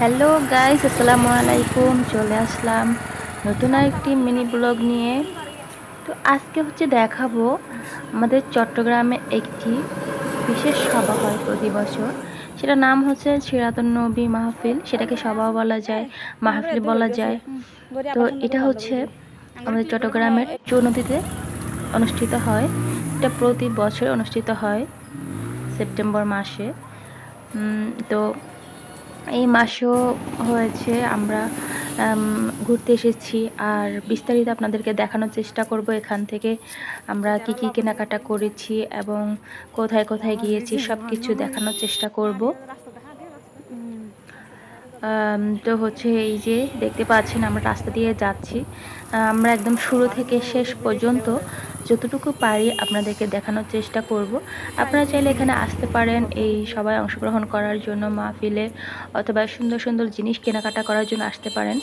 Hello guys আসসালামু আলাইকুম। চলে আসলাম নতুন আরেকটি মিনি ব্লগ নিয়ে। তো আজকে হচ্ছে দেখাবো আমাদের চট্টগ্রামে একটি বিশেষ সভা হয় প্রতি বছর। সেটা নাম হচ্ছে সিরাতুন নবী মাহফিল। সেটাকে সভা বলা যায়, মাহফিল বলা যায়। তো এটা হচ্ছে আমাদের চট্টগ্রামের চৌনদীতে অনুষ্ঠিত হয়। এটা প্রতি বছর অনুষ্ঠিত হয়। সেপ্টেম্বর মাসে। তো এই মাসেও হয়েছে আমরা ঘুরতে এসেছি। আর বিস্তারিত আপনাদেরকে দেখানোর চেষ্টা করব এখান থেকে আমরা কি কি কেনাকাটা করেছি এবং কোথায় কোথায় গিয়েছি সব কিছু দেখানোর চেষ্টা করব। তো হচ্ছে এই যে দেখতে পাচ্ছেন আমরা রাস্তা দিয়ে যাচ্ছি। আমরা একদম শুরু থেকে শেষ পর্যন্ত যতটুকু পারি আপনাদেরকে দেখানোর চেষ্টা করব। আপনারা চাইলে এখানে আসতে পারেন এই সবাই অংশগ্রহণ করার জন্য মাহফিলে অথবা সুন্দর সুন্দর জিনিস কেনাকাটা করার জন্য আসতে পারেন।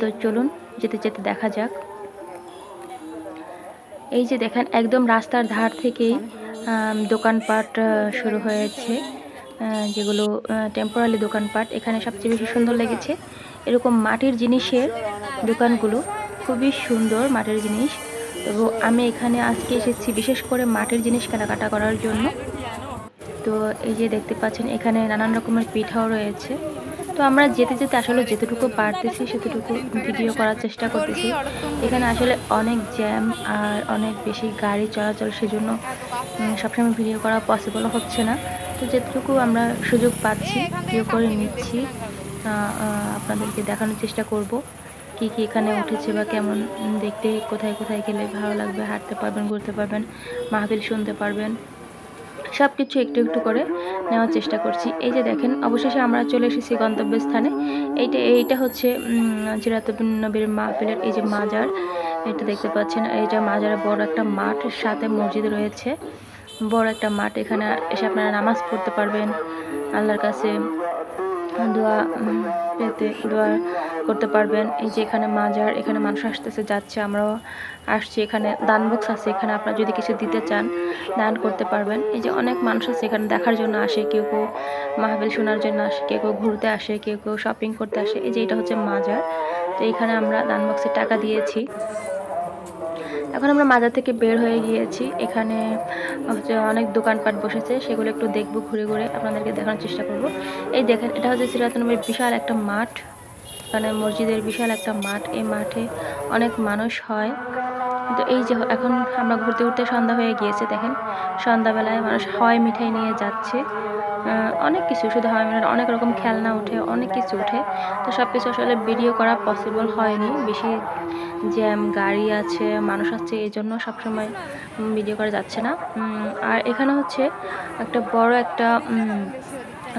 তো চলুন যেতে যেতে দেখা যাক। এই যে দেখেন একদম রাস্তার ধার থেকেই দোকানপাট শুরু হয়েছে। যেগুলো টেম্পোরারি দোকানপাট এখানে সবচেয়ে বেশি সুন্দর লেগেছে। এরকম মাটির জিনিসের দোকানগুলো, খুবই সুন্দর মাটির জিনিস। তো আমি এখানে আজকে এসেছি বিশেষ করে মাটির জিনিস কেনাকাটা করার জন্য। তো এই যে দেখতে পাচ্ছেন, এখানে নানান রকমের পিঠাও রয়েছে। তো আমরা যেতে যেতে আসলে যেতটুকু পারতেছি সেতটুকু ভিডিও করার চেষ্টা করতেছি। এখানে আসলে অনেক জ্যাম আর অনেক বেশি গাড়ি চলাচল, সেজন্য সবসময় ভিডিও করা পসিবল হচ্ছে না। তো যেটুকু আমরা সুযোগ পাচ্ছি ভিডিও করে নিচ্ছি আপনাদেরকে দেখানোর চেষ্টা করব, কি কি এখানে উঠেছে বা কেমন দেখতে, কোথায় কোথায় গেলে ভালো লাগবে, হাঁটতে পারবেন, ঘুরতে পারবেন, মাহফিল শুনতে পারবেন সব কিছু একটু একটু করে নেওয়ার চেষ্টা করছি। এই যে দেখেন, অবশেষে আমরা চলে এসেছি গন্তব্যস্থানে। এইটা এইটা হচ্ছে জিরাতুবিন নবীর মাহফিলের এই যে মাজার, এটা দেখতে পাচ্ছেন, এইটা মাজারে বড় একটা মাঠ, সাথে মসজিদ রয়েছে। বড় একটা মাঠ, এখানে এসে আপনারা নামাজ পড়তে পারবেন। আল্লাহর কাছে দোয়া পেতে দোয়া করতে পারবেন। এই যে এখানে মাজার, এখানে মানুষ আসতেছে, যাচ্ছে, আমরাও আসছি। এখানে দান বক্স আছে, এখানে আপনারা যদি কিছু দিতে চান, দান করতে পারবেন। এই যে অনেক মানুষ আছে, এখানে দেখার জন্য আসে, কেউ কেউ মাহবিল শোনার জন্য আসে, কেউ কেউ ঘুরতে আসে, কেউ কেউ শপিং করতে আসে। এই যে এটা হচ্ছে মাজার, তো এখানে আমরা দান বক্সে টাকা দিয়েছি। এখন আমরা মাজার থেকে বের হয়ে গিয়েছি। এখানে হচ্ছে অনেক দোকানপাট বসেছে, সেগুলো একটু দেখব ঘুরে ঘুরে। আপনাদেরকে দেখানোর চেষ্টা করব। এই দেখেন, এটা হচ্ছে সিরাতুনবীর বিশাল একটা মাঠ। এখানে মসজিদের বিশাল একটা মাঠ। এই মাঠে অনেক মানুষ হয়। তো এই যে, এখন আমরা ঘুরতে ঘুরতে সন্ধ্যা হয়ে গিয়েছে, দেখেন। সন্ধ্যাবেলায় মানুষ হাওয়াই মিঠাই নিয়ে যাচ্ছে। অনেক কিছু, শুধু হয় মিঠাই অনেক রকম খেলনা ওঠে, অনেক কিছু ওঠে। তো সব কিছু আসলে ভিডিও করা পসিবল হয়নি, বেশি জ্যাম, গাড়ি আছে, মানুষ আছে, এই জন্য সবসময় ভিডিও করা যাচ্ছে না। আর এখানে হচ্ছে একটা বড় একটা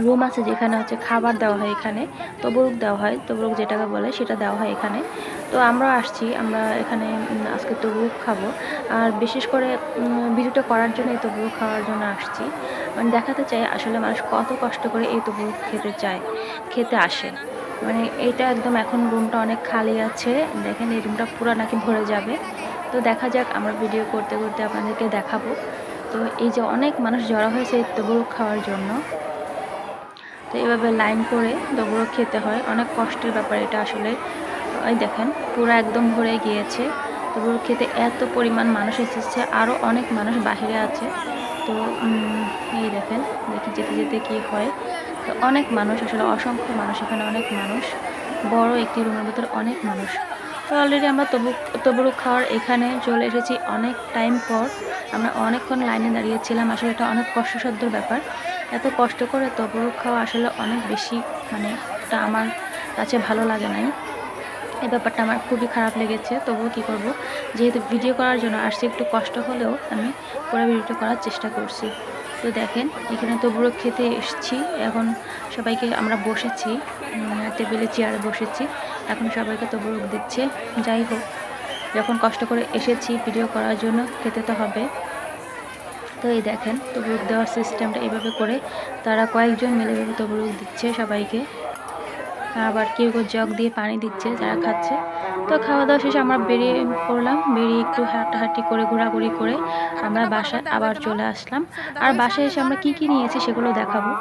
রুম আছে যেখানে হচ্ছে খাবার দেওয়া হয় এখানে, তবরুক দেওয়া হয়, তবরুক যেটাকে বলে সেটা দেওয়া হয় এখানে। তো আমরা আসছি, আমরা এখানে আজকে তবরুক খাব। আর বিশেষ করে ভিডিওটা করার জন্য এই তবরুক খাওয়ার জন্য আসছি। মানে দেখাতে চাই আসলে মানুষ কত কষ্ট করে এই তবরুক খেতে চায়, খেতে আসে। মানে এটা একদম এখন রুমটা অনেক খালি আছে। দেখেন এই রুমটা পুরো নাকি ভরে যাবে। তো দেখা যাক আমরা ভিডিও করতে করতে আপনাদেরকে দেখাবো। তো এই যে অনেক মানুষ জড়ো হয়েছে এই তবরুক খাওয়ার জন্য। তো এভাবে লাইন করে তবুও খেতে হয়। অনেক কষ্টের ব্যাপার এটা আসলে। ওই দেখেন, পুরো একদম ভরে গিয়েছে। তবুও খেতে এত পরিমাণ মানুষ এসেছে। আরও অনেক মানুষ বাহিরে আছে। তো এই দেখেন, দেখি যেতে যেতে কি হয়। তো অনেক মানুষ, আসলে অসংখ্য মানুষ, এখানে অনেক মানুষ। বড় একটি রুমের ভিতরে অনেক মানুষ। তো অলরেডি আমরা তবু তবরুক খাওয়ার এখানে চলে এসেছি অনেক টাইম পর। আমরা অনেকক্ষণ লাইনে দাঁড়িয়েছিলাম। আসলে এটা অনেক কষ্টসাধ্য ব্যাপার। এত কষ্ট করে তবরুক খাওয়া আসলে অনেক বেশি মানে এটা আমার কাছে ভালো লাগে নাই। এই ব্যাপারটা আমার খুবই খারাপ লেগেছে। তবুও কী করব? যেহেতু ভিডিও করার জন্য আসছে, একটু কষ্ট হলেও আমি পুরো ভিডিওটা করার চেষ্টা করছি। তো দেখেন, এখানে তবুও খেতে এসেছি। এখন সবাইকে আমরা বসেছি টেবিলে চেয়ারে বসেছি। এখন সবাইকে তবুরুক দিচ্ছে। যাই হোক, যখন কষ্ট করে এসেছি ভিডিও করার জন্য, খেতে তো হবে। তো এই দেখেন তবরুক দেওয়ার সিস্টেমটা এভাবে করে তারা কয়েকজন মিলে এভাবে তবরুক দিচ্ছে সবাইকে। আবার কেউ কেউ জগ দিয়ে পানি দিচ্ছে, যারা খাচ্ছে। তো খাওয়া দাওয়া শেষে আমরা বেরিয়ে পড়লাম, বেরিয়ে একটু হাঁটাহাঁটি করে, ঘোরাঘুরি করে আমরা বাসায় আবার চলে আসলাম। আর বাসায় এসে আমরা কি কি নিয়েছি সেগুলো দেখাবো।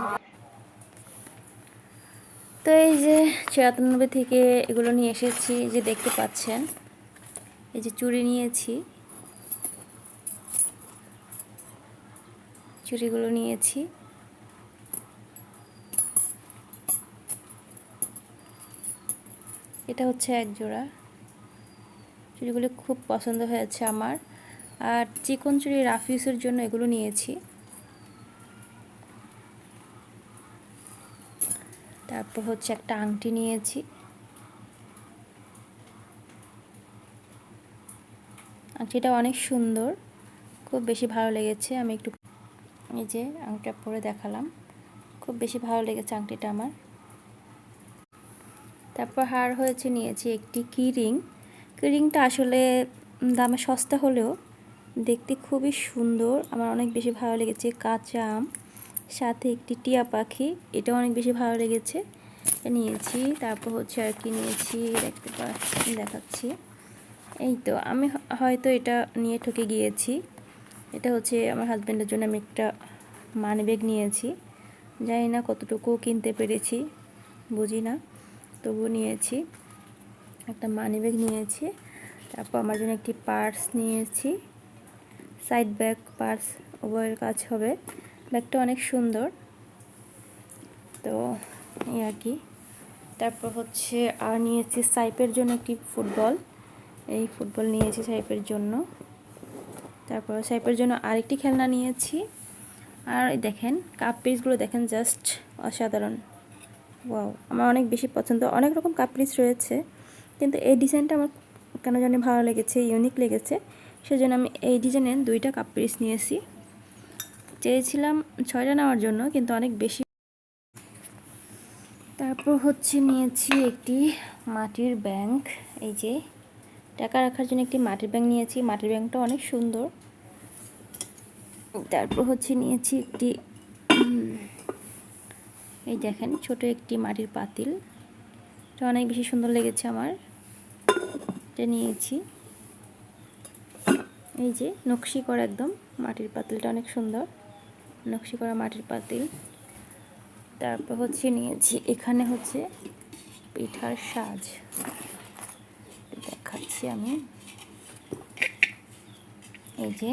তো এই যে চুরাতানব্বই থেকে এগুলো নিয়ে এসেছি যে দেখতে পাচ্ছেন, এই যে চুড়ি নিয়েছি। চুড়িগুলো নিয়েছি। এটা হচ্ছে এক জোড়া। চুড়িগুলো খুব পছন্দ হয়েছে আমার। আর চিকন চুড়ি রাফিউসের জন্য এগুলো নিয়েছি। তারপর হচ্ছে একটা আংটি নিয়েছি। আংটিটা অনেক সুন্দর, খুব বেশি ভালো লেগেছে। আমি একটু এই যে আংটিটা পরে দেখালাম। খুব বেশি ভালো লেগেছে আংটিটা আমার। তারপর হার হয়েছে নিয়েছি একটি কি রিং। রিংটা আসলে দামে সস্তা হলেও দেখতে খুবই সুন্দর। আমার অনেক বেশি ভালো লেগেছে কাঁচা আম, সাথে একটি টিয়া পাখি এটা অনেক বেশি ভালো লেগেছে। নিয়েছি, তারপর হচ্ছে আর কি নিয়েছি, দেখতে পাচ্ছি দেখাচ্ছি। এই তো, আমি হয়তো এটা নিয়ে ঠকে গিয়েছি। এটা হচ্ছে আমার হাজব্যান্ডের জন্য আমি একটা মানি ব্যাগ নিয়েছি। জানি না কতটুকু কিনতে পেরেছি, বুঝি না তবু নিয়েছি। একটা মানি ব্যাগ নিয়েছি। তারপর আমার জন্য একটি পার্স নিয়েছি। সাইড ব্যাগ, পার্স, উভয়ের কাজ হবে। ব্যাগটা অনেক সুন্দর। তো এই আর কি। তারপর হচ্ছে, আর নিয়েছি সাইপের জন্য একটি ফুটবল। এই ফুটবল নিয়েছি সাইপের জন্য। তারপর সাইপের জন্য আরেকটি খেলনা নিয়েছি। আর দেখেন কাপ পিসগুলো দেখেন জাস্ট অসাধারণ। ওয়াও আমার অনেক বেশি পছন্দ। অনেক রকম কাপ পিস রয়েছে। কিন্তু এই ডিজাইনটা আমার কেন জানি ভালো লেগেছে ইউনিক লেগেছে। সেজন্য আমি এই ডিজাইনের দুইটা কাপ পিস নিয়েছি। চেয়েছিলাম ছয়টা নেওয়ার জন্য, কিন্তু অনেক বেশি। তারপর হচ্ছে নিয়েছি একটি মাটির ব্যাংক এই যে, টাকা রাখার জন্য একটি মাটির ব্যাংক নিয়েছি। মাটির ব্যাংকটা অনেক সুন্দর। তারপর হচ্ছে নিয়েছি একটি এই দেখেন, ছোট একটি মাটির পাতিল। এটা অনেক বেশি সুন্দর লেগেছে আমার। এটা নিয়েছি। এই যে নকশি করা একদম মাটির পাতিলটা অনেক সুন্দর। নকশি করা মাটির পাতিল। তারপর হচ্ছে নিয়েছি, এখানে হচ্ছে পিঠার সাজ। দেখাচ্ছি আমি। এই যে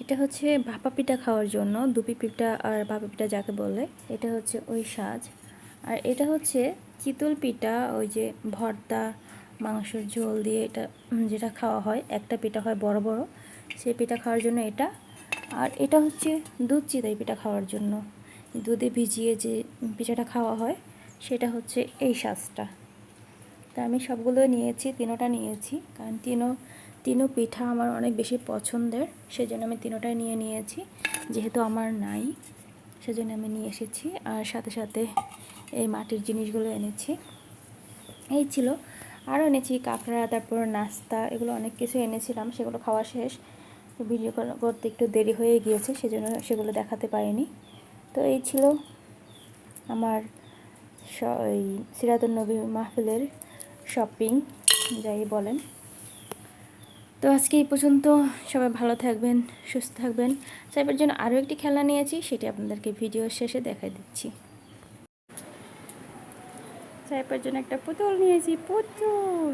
এটা হচ্ছে ভাপা পিঠা খাওয়ার জন্য, দুপি পিঠা আর ভাপা পিঠা যাকে বলে, এটা হচ্ছে ওই সাজ। আর এটা হচ্ছে চিতল পিঠা, ওই যে ভর্তা মাংসের ঝোল দিয়ে এটা যেটা খাওয়া হয়, একটা পিঠা হয় বড় বড়, সেই পিঠা খাওয়ার জন্য এটা। আর এটা হচ্ছে দুধ চিতাই পিঠা খাওয়ার জন্য। দুধে ভিজিয়ে যে পিঠাটা খাওয়া হয়, সেটা হচ্ছে এই সাজটা তা আমি সবগুলো নিয়েছি, তিনোটা নিয়েছি, কারণ তিনো তিনো পিঠা আমার অনেক বেশি পছন্দের, সেজন্য আমি তিনোটাই নিয়ে নিয়েছি। যেহেতু আমার নাই, সেজন্য আমি নিয়ে এসেছি। আর সাথে সাথে এই মাটির জিনিসগুলো এনেছি। এই ছিল আরও এনেছি কাঁকড়া, তারপর নাস্তা, এগুলো অনেক কিছু এনেছিলাম, সেগুলো খাওয়া শেষ। ভিডিও করতে একটু দেরি হয়ে গিয়েছে, সেজন্য সেগুলো দেখাতে পারিনি। তো এই ছিল আমার এই সিরাতুল নবী মাহফিলের শপিং যাই বলেন। তো আজকে এই পর্যন্ত সবাই ভালো থাকবেন, সুস্থ থাকবেন। সাইবার জন্য আরও একটি খেলা নিয়েছি, সেটি আপনাদেরকে ভিডিও শেষে দেখাই দিচ্ছি। সাইবার জন্য একটা পুতুল নিয়েছি পুতুল।